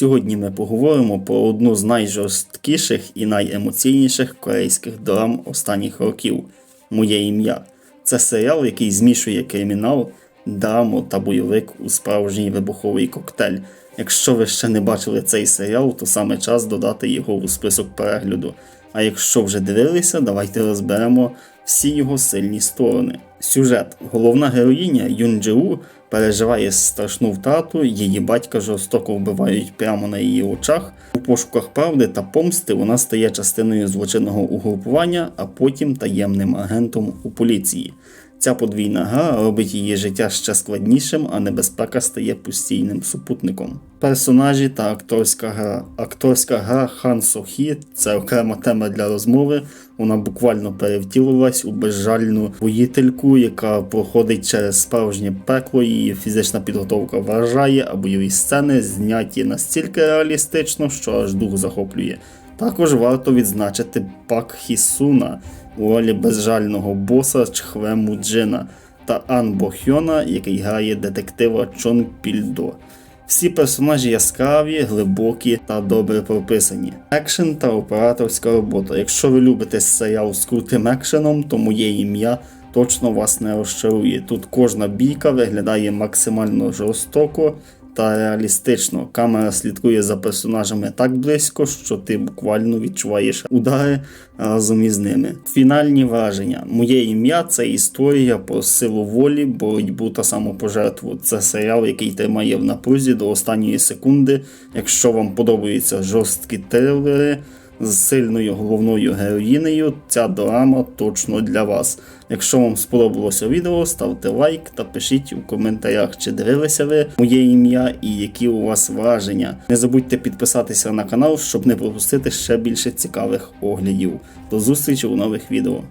Сьогодні ми поговоримо про одну з найжорсткіших і найемоційніших корейських драм останніх років Моє ім'я. Це серіал, який змішує кримінал, драму та бойовик у справжній вибуховий коктейль. Якщо ви ще не бачили цей серіал, то саме час додати його у список перегляду. А якщо вже дивилися, давайте розберемо всі його сильні сторони. Сюжет. Головна героїня Юн Джеу переживає страшну втрату, її батька жорстоко вбивають прямо на її очах. У пошуках правди та помсти вона стає частиною злочинного угрупування, а потім таємним агентом у поліції. Ця подвійна гра робить її життя ще складнішим, а небезпека стає постійним супутником. Персонажі та акторська гра. Акторська гра Хан Сохі це окрема тема для розмови. Вона буквально перевтілилась у безжальну воїтельку, яка проходить через справжнє пекло. Її фізична підготовка вражає, а бойові сцени зняті настільки реалістично, що аж дух захоплює. Також варто відзначити Пак Хісуна у ролі безжального боса Чхве Муджина та Ан Бо Хьона, який грає детектива Чон Пільдо. Всі персонажі яскраві, глибокі та добре прописані. Екшен та операторська робота. Якщо ви любите серіал з крутим екшеном, то моє ім'я точно вас не розчарує. Тут кожна бійка виглядає максимально жорстоко та реалістично. Камера слідкує за персонажами так близько, що ти буквально відчуваєш удари разом із ними. Фінальні враження. Моє ім'я це історія про силу волі, боротьбу та самопожертву. Це серіал, який тримає в напрузі до останньої секунди. Якщо вам подобаються жорсткі трилери з сильною головною героїнею, ця драма точно для вас. Якщо вам сподобалося відео, ставте лайк та пишіть у коментарях, чи дивилися ви моє ім'я і які у вас враження. Не забудьте підписатися на канал, щоб не пропустити ще більше цікавих оглядів. До зустрічі у нових відео.